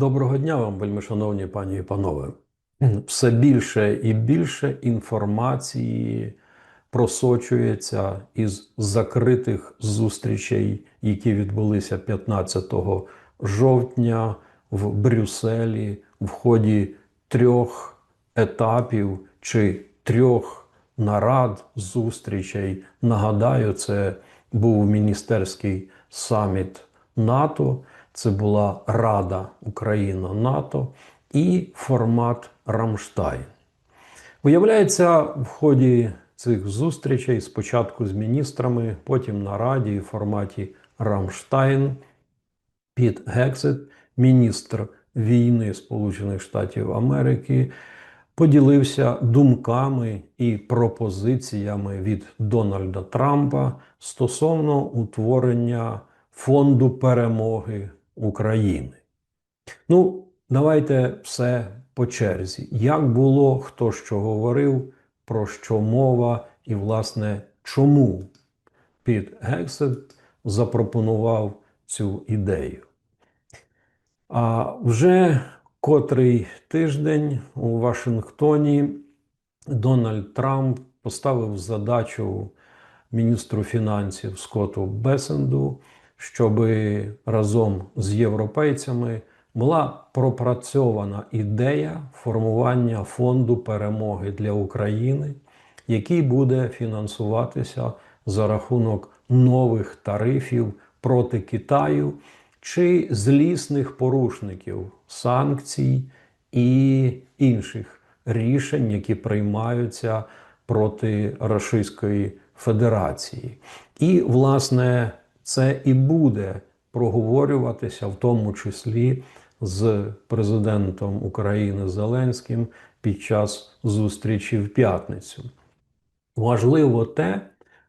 Доброго дня вам, вельми шановні пані і панове. Все більше і більше інформації просочується із закритих зустрічей, які відбулися 15 жовтня в Брюсселі в ході трьох етапів чи трьох нарад зустрічей. Нагадаю, це був міністерський саміт НАТО, це була Рада Україна НАТО і формат Рамштайн. Виявляється, в ході цих зустрічей спочатку з міністрами, потім на Раді в форматі Рамштайн Піт Гексет, міністр війни Сполучених Штатів Америки, поділився думками і пропозиціями від Дональда Трампа стосовно утворення фонду перемоги України. Ну, давайте все по черзі. Як було, хто що говорив, про що мова, і, власне, чому Піт Гексет запропонував цю ідею. А вже котрий тиждень у Вашингтоні Дональд Трамп поставив задачу міністру фінансів Скотту Бесенду, щоб разом з європейцями була пропрацьована ідея формування фонду перемоги для України, який буде фінансуватися за рахунок нових тарифів проти Китаю чи злісних порушників санкцій і інших рішень, які приймаються проти Російської Федерації. І, власне, це і буде проговорюватися, в тому числі з президентом України Зеленським під час зустрічі в п'ятницю. Важливо те,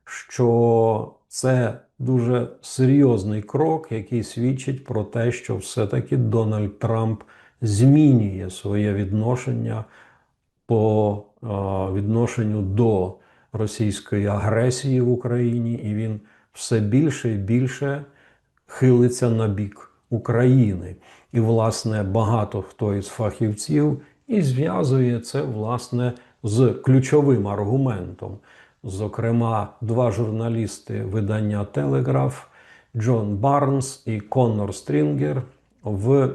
що це дуже серйозний крок, який свідчить про те, що все-таки Дональд Трамп змінює своє відношення по відношенню до російської агресії в Україні, і він все більше і більше хилиться на бік України. І, власне, багато хто із фахівців і зв'язує це власне з ключовим аргументом. Зокрема, два журналісти видання Телеграф Джон Барнс і Коннор Стрінгер в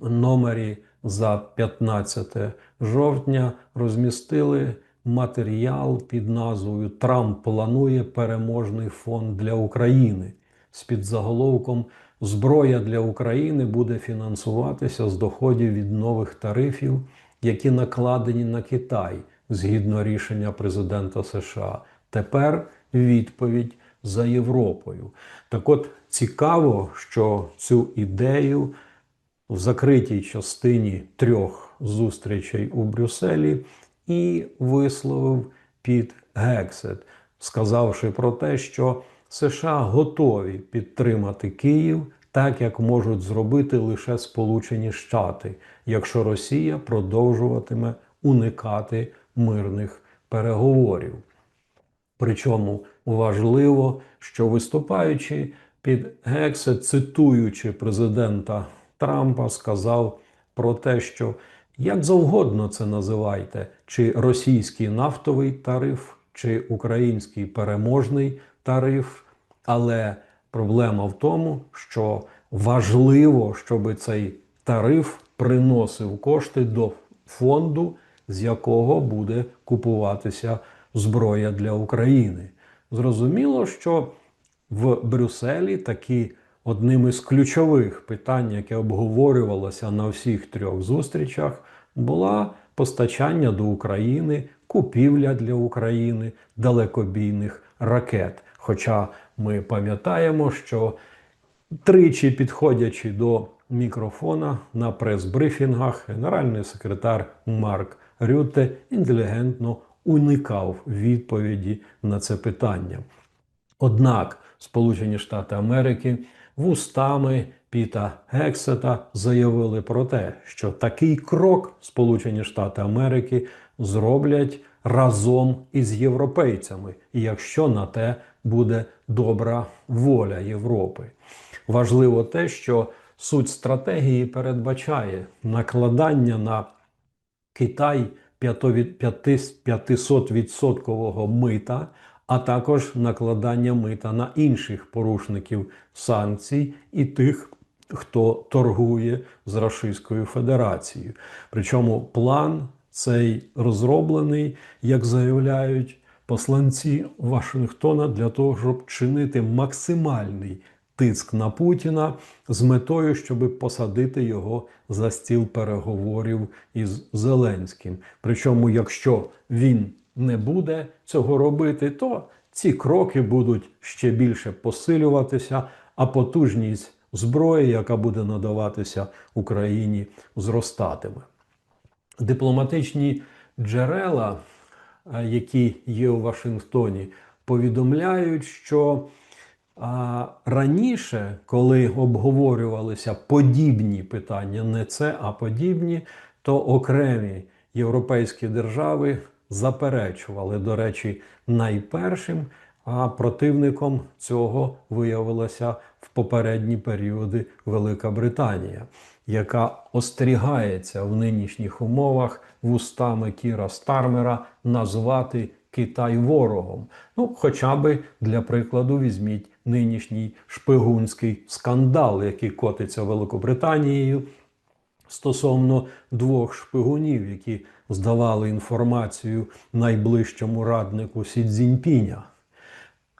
номері за 15 жовтня розмістили матеріал під назвою Трамп планує переможний фонд для України з підзаголовком Зброя для України буде фінансуватися з доходів від нових тарифів, які накладені на Китай згідно рішення президента США. Тепер відповідь за Європою. Так от цікаво, що цю ідею в закритій частині трьох зустрічей у Брюсселі і висловив Піт Гексет, сказавши про те, що США готові підтримати Київ так, як можуть зробити лише Сполучені Штати, якщо Росія продовжуватиме уникати мирних переговорів. Причому важливо, що виступаючи під Гексет, цитуючи президента Трампа, сказав про те, що як завгодно це називайте, чи російський нафтовий тариф, чи український переможний тариф, але проблема в тому, що важливо, щоб цей тариф приносив кошти до фонду, з якого буде купуватися зброя для України. Зрозуміло, що в Брюсселі такі одним із ключових питань, яке обговорювалося на всіх трьох зустрічах, була постачання до України, купівля для України далекобійних ракет. Хоча ми пам'ятаємо, що тричі підходячи до мікрофона на прес-брифінгах, генеральний секретар Марк Рютте інтелігентно уникав відповіді на це питання. Однак Сполучені Штати Америки вустами Піта Гексета заявили про те, що такий крок Сполучені Штати Америки зроблять разом із європейцями, якщо на те буде добра воля Європи. Важливо те, що суть стратегії передбачає накладання на Китай 500% мита, а також накладання мита на інших порушників санкцій і тих, хто торгує з Російською Федерацією. Причому план цей розроблений, як заявляють посланці Вашингтона, для того, щоб чинити максимальний тиск на Путіна з метою, щоб посадити його за стіл переговорів із Зеленським. Причому, якщо він не буде цього робити, то ці кроки будуть ще більше посилюватися, а потужність зброї, яка буде надаватися Україні, зростатиме. Дипломатичні джерела, е, які є у Вашингтоні, повідомляють, що раніше, коли обговорювалися подібні питання, не це, а подібні, то окремі європейські держави заперечували. До речі, найпершим а противником цього виявилася в попередні періоди Велика Британія, яка остерігається в нинішніх умовах вустами Кіра Стармера назвати Китай ворогом. Ну, хоча би для прикладу, візьміть нинішній шпигунський скандал, який котиться Великобританією стосовно двох шпигунів, які здавали інформацію найближчому раднику Сі Цзіньпіня.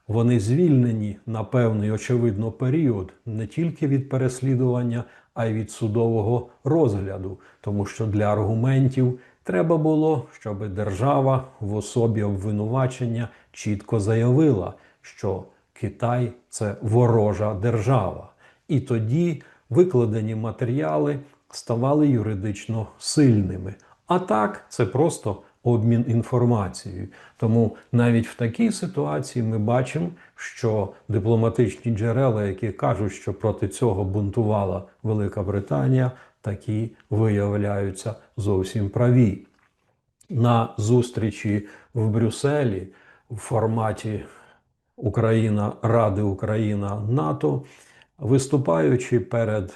Вони звільнені на певний очевидно період не тільки від переслідування, а й від судового розгляду, тому що для аргументів треба було, щоб держава в особі обвинувачення чітко заявила, що Китай це ворожа держава. І тоді викладені матеріали ставали юридично сильними. А так, це просто обмін інформацією. Тому навіть в такій ситуації ми бачимо, що дипломатичні джерела, які кажуть, що проти цього бунтувала Велика Британія, такі виявляються зовсім праві. На зустрічі в Брюсселі в форматі Україна Ради Україна НАТО, виступаючи перед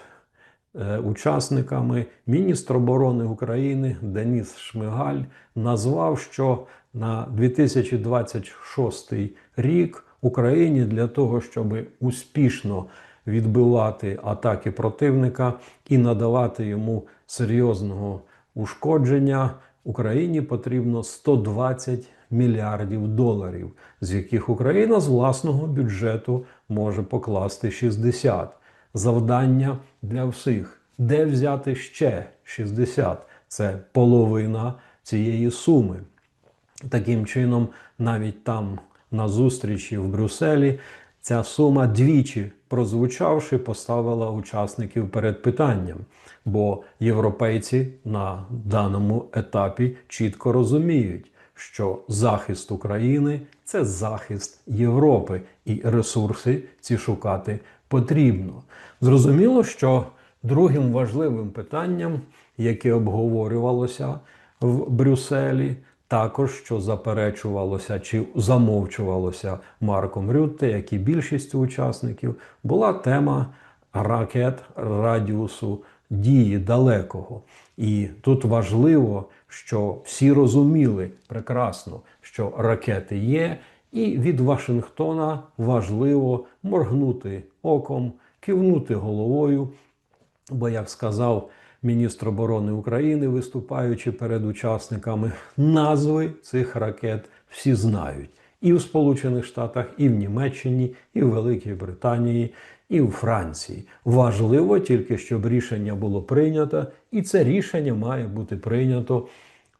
учасниками, міністр оборони України Деніс Шмигаль назвав, що на 2026 рік Україні для того, щоб успішно відбивати атаки противника і надавати йому серйозного ушкодження, Україні потрібно 120 мільярдів доларів, з яких Україна з власного бюджету може покласти 60. Завдання для всіх. Де взяти ще 60? Це половина цієї суми. Таким чином, навіть там на зустрічі в Брюсселі ця сума двічі прозвучавши, поставила учасників перед питанням. Бо європейці на даному етапі чітко розуміють, що захист України це захист Європи, і ресурси ці шукати потрібно. Зрозуміло, що другим важливим питанням, яке обговорювалося в Брюсселі, також що заперечувалося чи замовчувалося Марком Рютте, як і більшістю учасників, була тема ракет радіусу дії далекого. І тут важливо, що всі розуміли прекрасно, що ракети є, і від Вашингтона важливо моргнути оком, кивнути головою. Бо, як сказав міністр оборони України, виступаючи перед учасниками, назви цих ракет всі знають. І в Сполучених Штатах, і в Німеччині, і в Великій Британії, і в Франції. Важливо тільки, щоб рішення було прийнято, і це рішення має бути прийнято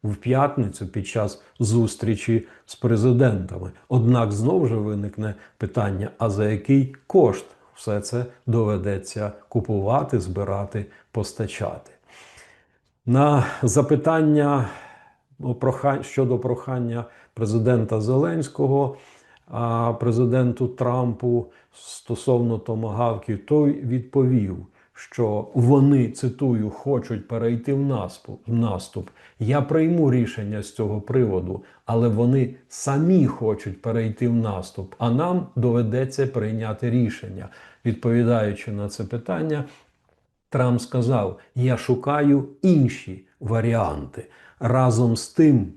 в п'ятницю під час зустрічі з президентами. Однак знову ж виникне питання: а за який кошт все це доведеться купувати, збирати, постачати? На запитання щодо прохання президента Зеленського а президенту Трампу стосовно томагавків, той відповів, що вони цитую хочуть перейти в наступ. Я прийму рішення з цього приводу, але вони самі хочуть перейти в наступ. А нам доведеться прийняти рішення. Відповідаючи на це питання, Трамп сказав: Я шукаю інші варіанти. Разом з тим,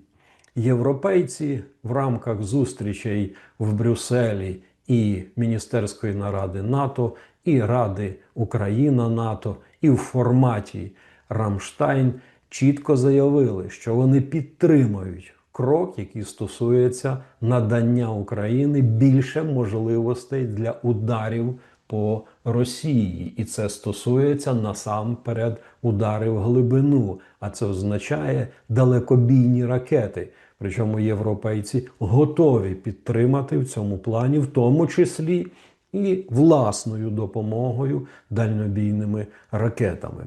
європейці в рамках зустрічей в Брюсселі і Міністерської наради НАТО, і Ради Україна НАТО, і в форматі Рамштайн чітко заявили, що вони підтримують крок, який стосується надання Україні більше можливостей для ударів по Росії, і це стосується насамперед ударів в глибину. А це означає далекобійні ракети. Причому європейці готові підтримати в цьому плані, в тому числі і власною допомогою дальнобійними ракетами.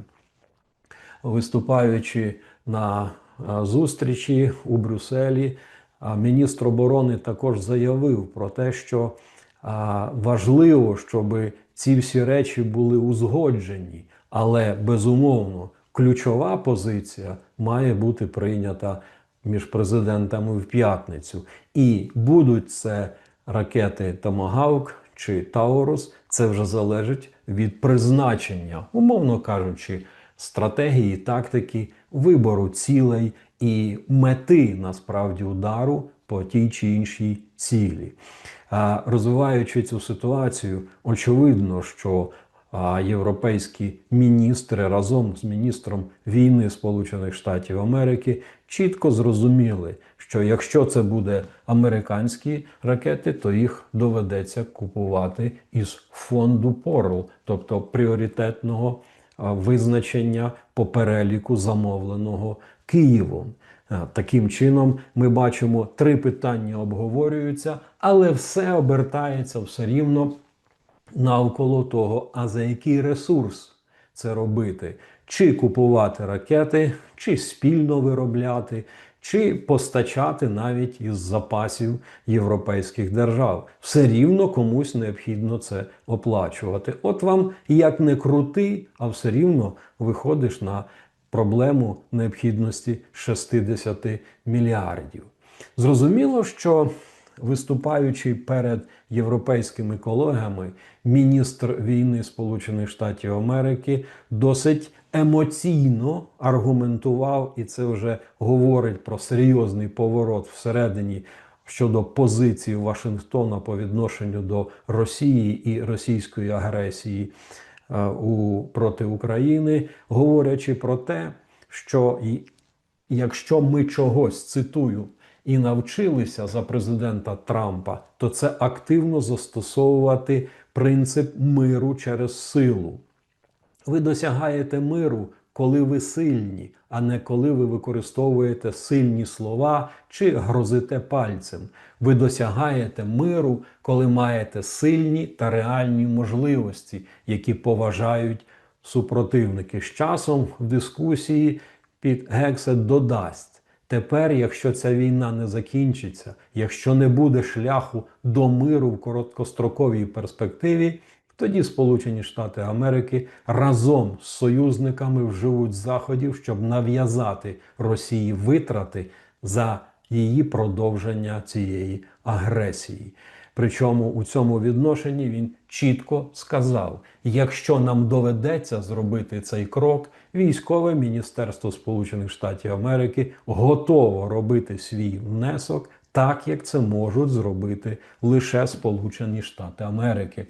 Виступаючи на зустрічі у Брюсселі, міністр оборони також заявив про те, що важливо, щоб ці всі речі були узгоджені, але безумовно ключова позиція має бути прийнята між президентами в п'ятницю. І будуть це ракети Томагавк чи Таурус, це вже залежить від призначення, умовно кажучи, стратегії, тактики, вибору цілей і мети насправді удару по тій чи іншій цілі. Розвиваючи цю ситуацію, очевидно, що європейські міністри разом з міністром війни Сполучених Штатів Америки чітко зрозуміли, що якщо це буде американські ракети, то їх доведеться купувати із фонду ПОРЛ, тобто пріоритетного визначення по переліку замовленого Києвом. А, Таким чином, ми бачимо, три питання обговорюються, але все обертається все рівно навколо того, а за який ресурс це робити, чи купувати ракети, чи спільно виробляти, чи постачати навіть із запасів європейських держав. Все рівно комусь необхідно це оплачувати. От вам як не крути, а все рівно виходиш на проблему необхідності 60 мільярдів. Зрозуміло, що виступаючи перед європейськими колегами, міністр війни Сполучених Штатів Америки досить емоційно аргументував, і це вже говорить про серйозний поворот всередині щодо позиції Вашингтона по відношенню до Росії і російської агресії у проти України, говорячи про те, що якщо ми чогось цитую і навчилися за президента Трампа, то це активно застосовувати принцип миру через силу. Ви досягаєте миру, коли ви сильні, а не коли ви використовуєте сильні слова чи грозите пальцем. Ви досягаєте миру, коли маєте сильні та реальні можливості, які поважають супротивники. З часом в дискусії під Гексет додасть. Тепер, якщо ця війна не закінчиться, якщо не буде шляху до миру в короткостроковій перспективі, тоді Сполучені Штати Америки разом з союзниками вживуть заходів, щоб нав'язати Росії витрати за її продовження цієї агресії. Причому у цьому відношенні він чітко сказав: якщо нам доведеться зробити цей крок, військове міністерство Сполучених Штатів Америки готово робити свій внесок, так як це можуть зробити лише Сполучені Штати Америки.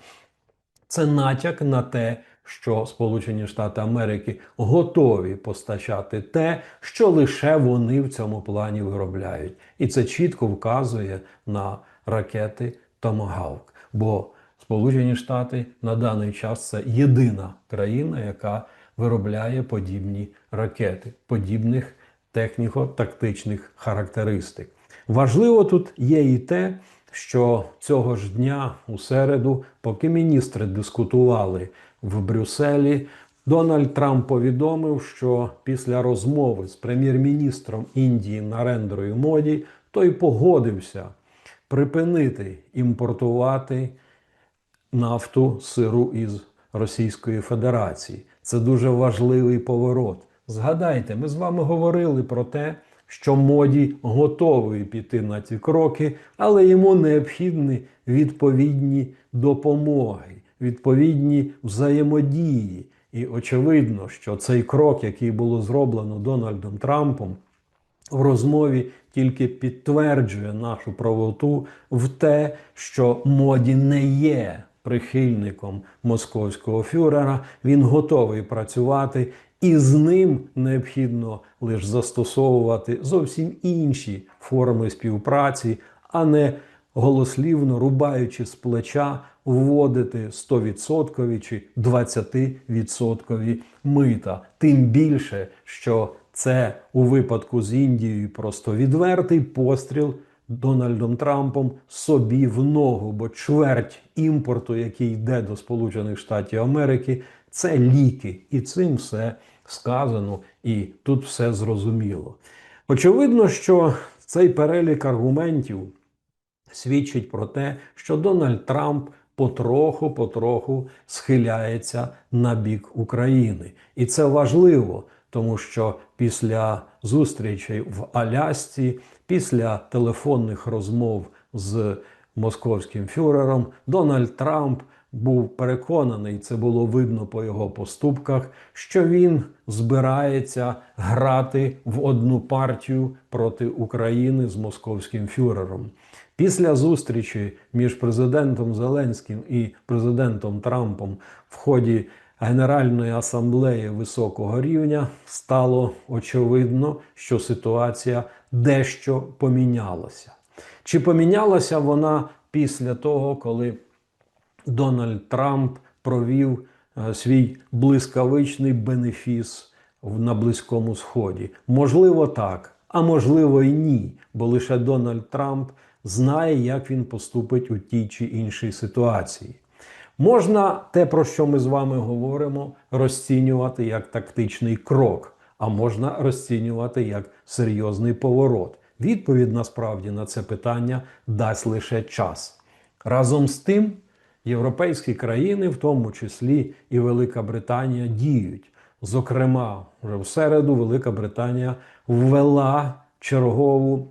Це натяк на те, що Сполучені Штати Америки готові постачати те, що лише вони в цьому плані виробляють, і це чітко вказує на ракети Томагавк. Бо Сполучені Штати на даний час це єдина країна, яка виробляє подібні ракети, подібних техніко-тактичних характеристик. Важливо тут є і те, що цього ж дня у середу, поки міністри дискутували в Брюсселі, Дональд Трамп повідомив, що після розмови з прем'єр-міністром Індії Нарендрою Моді той погодився припинити імпортувати нафту сиру із Російської Федерації. Це дуже важливий поворот. Згадайте, ми з вами говорили про те, що моді готовий піти на ці кроки, але йому необхідні відповідні допомоги, відповідні взаємодії. І очевидно, що цей крок, який було зроблено Дональдом Трампом, в розмові тільки підтверджує нашу правоту в те, що моді не є прихильником московського фюрера. Він готовий працювати, і з ним необхідно лише застосовувати зовсім інші форми співпраці, а не голослівно рубаючи з плеча, вводити 100% чи 20% мита. Тим більше, що це у випадку з Індією просто відвертий постріл Дональдом Трампом собі в ногу, бо чверть імпорту, який йде до Сполучених Штатів Америки, це ліки, і цим все сказано, і тут все зрозуміло. Очевидно, що цей перелік аргументів свідчить про те, що Дональд Трамп потроху-потроху схиляється на бік України. І це важливо, тому що після зустрічей в Алясці, після телефонних розмов з московським фюрером, Дональд Трамп був переконаний, це було видно по його поступках, що він збирається грати в одну партію проти України з московським фюрером. Після зустрічі між президентом Зеленським і президентом Трампом в ході Генеральної асамблеї високого рівня стало очевидно, що ситуація дещо помінялася. Чи помінялася вона після того, коли Дональд Трамп провів е, свій блискавичний бенефіс на Близькому Сході. Можливо, так, а можливо і ні, бо лише Дональд Трамп знає, як він поступить у тій чи іншій ситуації. Можна те, про що ми з вами говоримо, розцінювати як тактичний крок, а можна розцінювати як серйозний поворот. Відповідь насправді на це питання дасть лише час. Разом з тим, європейські країни, в тому числі і Велика Британія, діють. Зокрема, вже в середу Велика Британія ввела чергову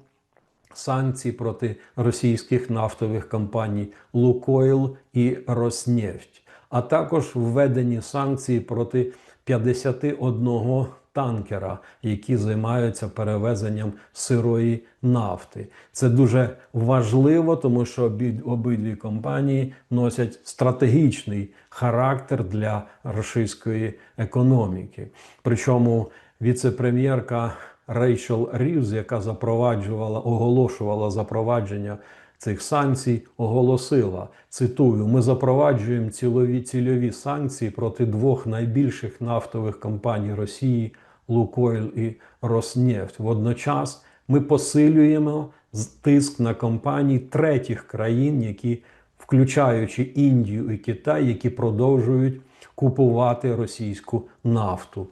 санкції проти російських нафтових компаній Лукойл і Роснефть, а також введені санкції проти 51 танкера, які займаються перевезенням сирої нафти. Це дуже важливо, тому що обидві компанії носять стратегічний характер для російської економіки. Причому віце-прем'єрка Рейчел Рівз, яка запроваджувала, оголошувала запровадження цих санкцій, оголосила: цитую: ми запроваджуємо цілові цільові санкції проти двох найбільших нафтових компаній Росії Лукойл і Роснефть. Водночас ми посилюємо тиск на компанії третіх країн, які, включаючи Індію і Китай, які продовжують купувати російську нафту.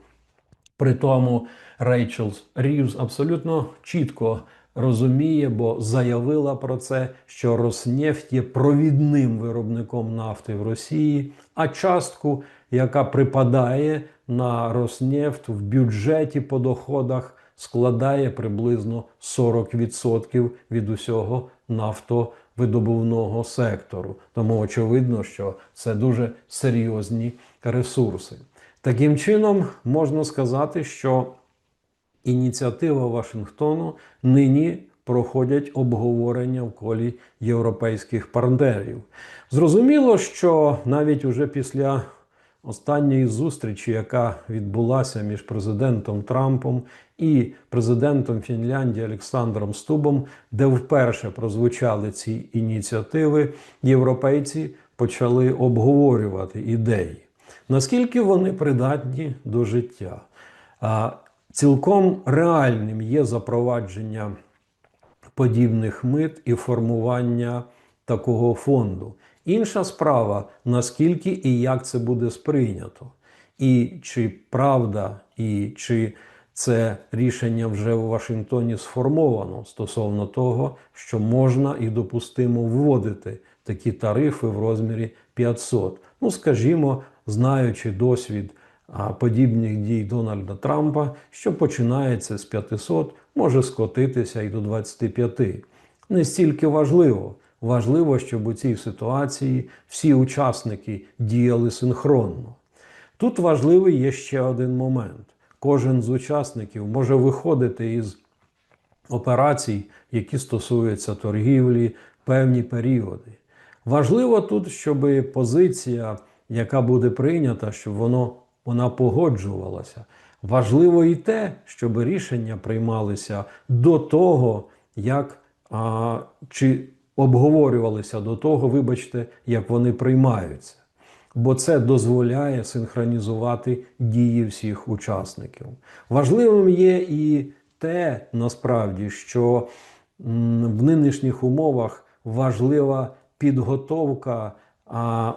При тому Рейчел Рівз абсолютно чітко розуміє, бо заявила про це, що Роснефть є провідним виробником нафти в Росії, а частку, яка припадає на Роснефть в бюджеті по доходах, складає приблизно 40% від усього нафтовидобувного сектору. Тому очевидно, що це дуже серйозні ресурси. Таким чином, можна сказати, що ініціатива Вашингтону нині проходять обговорення в колі європейських партнерів. Зрозуміло, що навіть уже після останньої зустрічі, яка відбулася між президентом Трампом і президентом Фінляндії Олександром Стубом, де вперше прозвучали ці ініціативи, європейці почали обговорювати ідеї. Наскільки вони придатні до життя? Цілком реальним є запровадження подібних мит і формування такого фонду. Інша справа, наскільки і як це буде сприйнято, і чи правда, і чи це рішення вже в Вашингтоні сформовано стосовно того, що можна і допустимо вводити такі тарифи в розмірі 500. Ну, скажімо, знаючи досвід подібних дій Дональда Трампа, що починається з 500, може скотитися і до 25. Не стільки важливо. Важливо, щоб у цій ситуації всі учасники діяли синхронно. Тут важливий є ще один момент. Кожен з учасників може виходити із операцій, які стосуються торгівлі, певні періоди. Важливо тут, щоб позиція, яка буде прийнята, щоб воно, вона погоджувалася. Важливо і те, щоб рішення приймалися до того, як а, чи обговорювалися до того, вибачте, як вони приймаються. Бо це дозволяє синхронізувати дії всіх учасників. Важливим є і те, насправді, що в нинішніх умовах важлива підготовка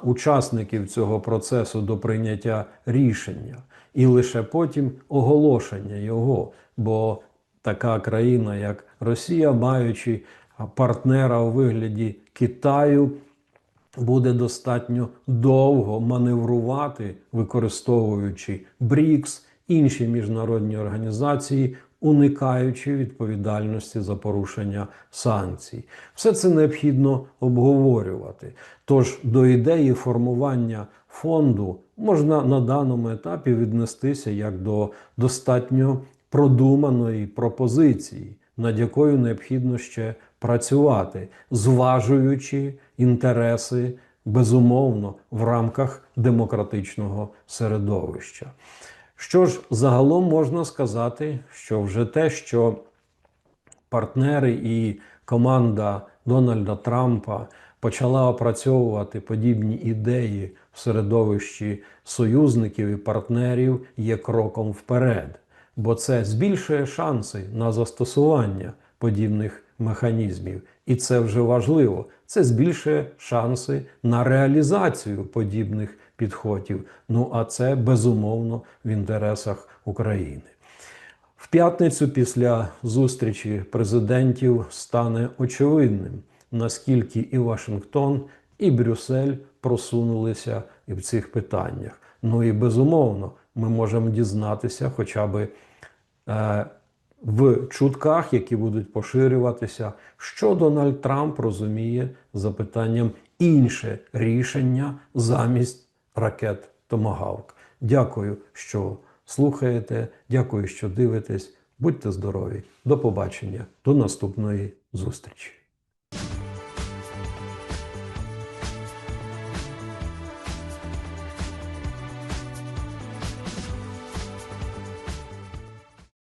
учасників цього процесу до прийняття рішення, і лише потім оголошення його. Бо така країна, як Росія, маючи партнера у вигляді Китаю, буде достатньо довго маневрувати, використовуючи БРІКС, інші міжнародні організації, уникаючи відповідальності за порушення санкцій. Все це необхідно обговорювати. Тож до ідеї формування фонду можна на даному етапі віднестися як до достатньо продуманої пропозиції, над якою необхідно ще працювати, зважуючи інтереси, безумовно, в рамках демократичного середовища. Що ж, загалом можна сказати, що вже те, що партнери і команда Дональда Трампа почала опрацьовувати подібні ідеї в середовищі союзників і партнерів, є кроком вперед, бо це збільшує шанси на застосування подібних механізмів. І це вже важливо. Це збільшує шанси на реалізацію подібних підходів. Ну а це безумовно в інтересах України. В п'ятницю після зустрічі президентів стане очевидним, наскільки і Вашингтон, і Брюссель просунулися в цих питаннях. Ну і безумовно, ми можемо дізнатися, хоча би е, в чутках, які будуть поширюватися, що Дональд Трамп розуміє за питанням інше рішення замість ракет Томагавк. Дякую, що слухаєте. Дякую, що дивитесь. Будьте здорові. До побачення, до наступної зустрічі.